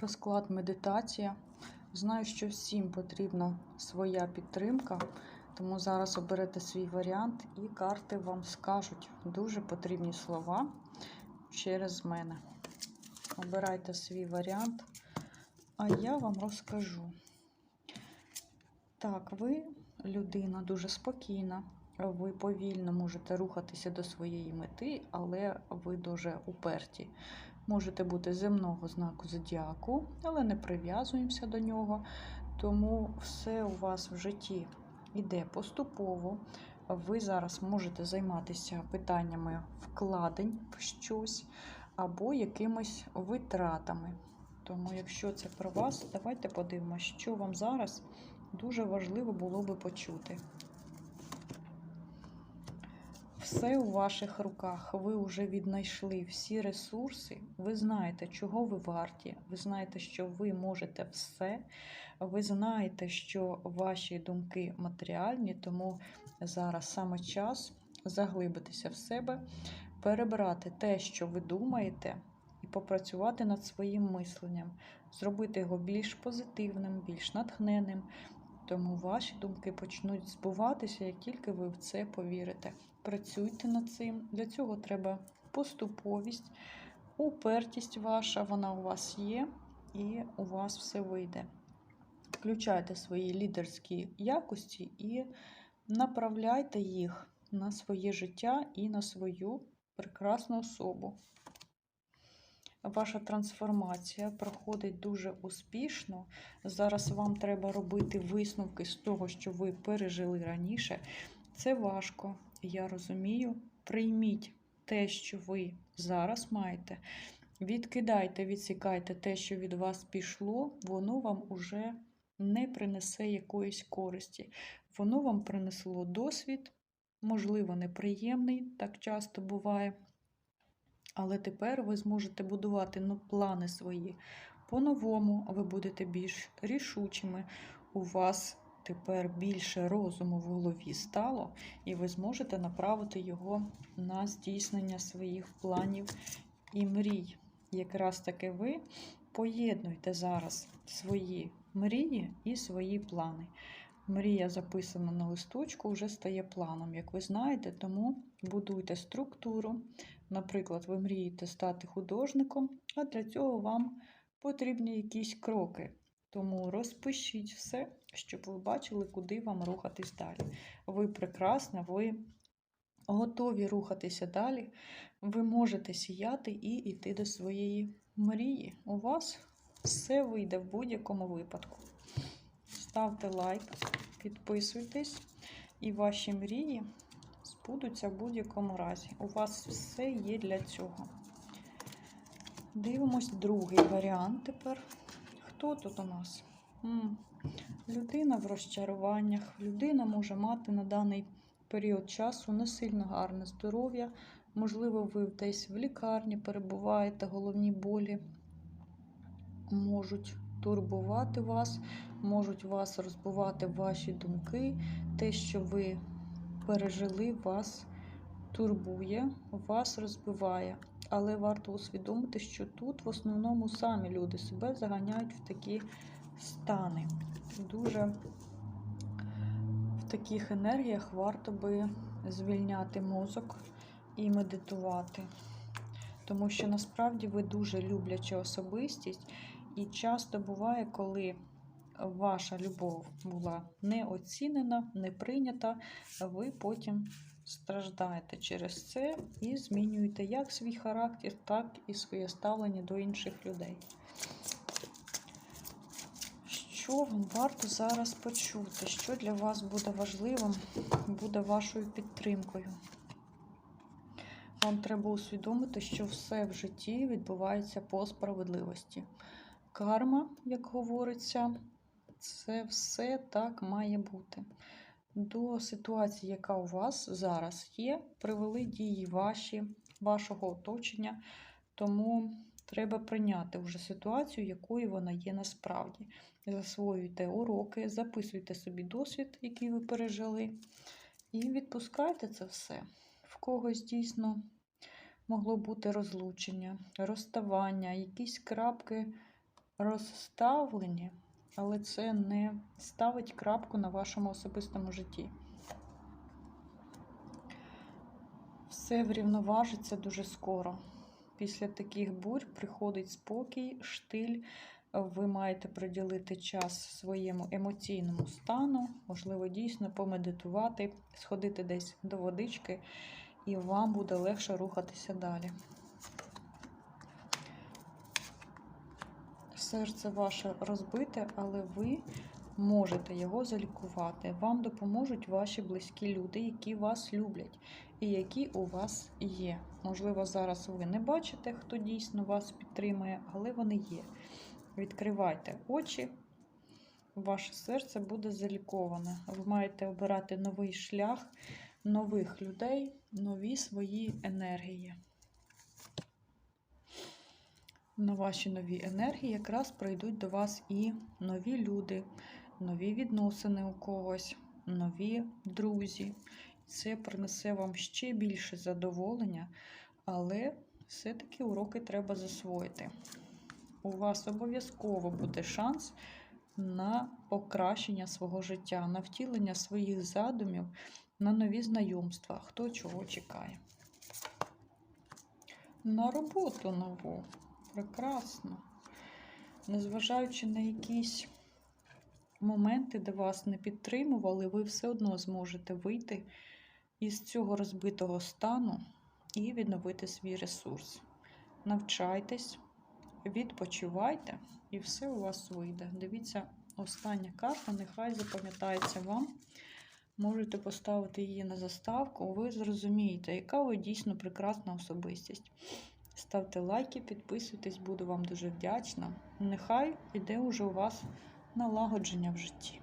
Розклад медитація. Знаю, що всім потрібна своя підтримка, тому зараз оберете свій варіант і карти вам скажуть дуже потрібні слова через мене. Обирайте свій варіант, а я вам розкажу. Так, ви людина дуже спокійна, ви повільно можете рухатися до своєї мети, але ви дуже уперті. Можете бути земного знаку зодіаку, але не прив'язуємося до нього. Тому все у вас в житті йде поступово. Ви зараз можете займатися питаннями вкладень в щось або якимись витратами. Тому, якщо це про вас, давайте подивимося, що вам зараз дуже важливо було би почути. Все у ваших руках. Ви вже віднайшли всі ресурси. Ви знаєте, чого ви варті. Ви знаєте, що ви можете все. Ви знаєте, що ваші думки матеріальні, тому зараз саме час заглибитися в себе, перебирати те, що ви думаєте, і попрацювати над своїм мисленням, зробити його більш позитивним, більш натхненним. Тому ваші думки почнуть збуватися, як тільки ви в це повірите. Працюйте над цим. Для цього треба поступовість, упертість ваша, вона у вас є, і у вас все вийде. Включайте свої лідерські якості і направляйте їх на своє життя і на свою прекрасну особу. Ваша трансформація проходить дуже успішно. Зараз вам треба робити висновки з того, що ви пережили раніше. Це важко, я розумію. Прийміть те, що ви зараз маєте. Відкидайте, відсікайте те, що від вас пішло, воно вам уже не принесе якоїсь користі. Воно вам принесло досвід, можливо, неприємний, так часто буває. Але тепер ви зможете будувати ну, плани свої по-новому, ви будете більш рішучими. У вас тепер більше розуму в голові стало, і ви зможете направити його на здійснення своїх планів і мрій. Якраз таки ви поєднуйте зараз свої мрії і свої плани. Мрія записана на листочку, вже стає планом, як ви знаєте, тому будуйте структуру. Наприклад, ви мрієте стати художником, а для цього вам потрібні якісь кроки. Тому розпишіть все, щоб ви бачили, куди вам рухатись далі. Ви прекрасна, ви готові рухатися далі. Ви можете сіяти і йти до своєї мрії. У вас все вийде в будь-якому випадку. Ставте лайк, підписуйтесь, і ваші мрії збудуться в будь-якому разі. У вас все є для цього. Дивимось другий варіант тепер. Хто тут у нас? Людина в розчаруваннях. Людина може мати на даний період часу не сильно гарне здоров'я. Можливо, ви десь в лікарні перебуваєте, головні болі можуть турбувати вас, можуть вас розбивати ваші думки, те, що ви пережили, вас турбує, вас розбиває. Але варто усвідомити, що тут в основному самі люди себе заганяють в такі стани. Дуже в таких енергіях варто би звільняти мозок і медитувати. Тому що насправді ви дуже любляча особистість, і часто буває, коли ваша любов була не оцінена, не прийнята, ви потім страждаєте через це і змінюєте як свій характер, так і своє ставлення до інших людей. Що вам варто зараз почути? Що для вас буде важливим, буде вашою підтримкою? Вам треба усвідомити, що все в житті відбувається по справедливості. Карма, як говориться, це все так має бути. До ситуації, яка у вас зараз є, привели дії ваші, вашого оточення, тому треба прийняти вже ситуацію, якою вона є насправді. Засвоюйте уроки, записуйте собі досвід, який ви пережили, і відпускайте це все. В когось дійсно могло бути розлучення, розставання, якісь крапки розставлені, але це не ставить крапку на вашому особистому житті. Все врівноважиться дуже скоро. Після таких бурь приходить спокій, штиль. Ви маєте приділити час своєму емоційному стану, можливо, дійсно помедитувати, сходити десь до водички, і вам буде легше рухатися далі. Серце ваше розбите, але ви можете його залікувати. Вам допоможуть ваші близькі люди, які вас люблять і які у вас є. Можливо, зараз ви не бачите, хто дійсно вас підтримує, але вони є. Відкривайте очі, ваше серце буде заліковане. Ви маєте обирати новий шлях нових людей, нові свої енергії. На ваші нові енергії якраз прийдуть до вас і нові люди, нові відносини у когось, нові друзі. Це принесе вам ще більше задоволення, але все-таки уроки треба засвоїти. У вас обов'язково буде шанс на покращення свого життя, на втілення своїх задумів, на нові знайомства, хто чого чекає. На роботу нову. Прекрасно. Незважаючи на якісь моменти, де вас не підтримували, ви все одно зможете вийти із цього розбитого стану і відновити свій ресурс. Навчайтесь, відпочивайте, і все у вас вийде. Дивіться, остання карта, нехай запам'ятається вам. Можете поставити її на заставку, ви зрозумієте, яка ви дійсно прекрасна особистість. Ставте лайки, підписуйтесь, буду вам дуже вдячна. Нехай іде уже у вас налагодження в житті.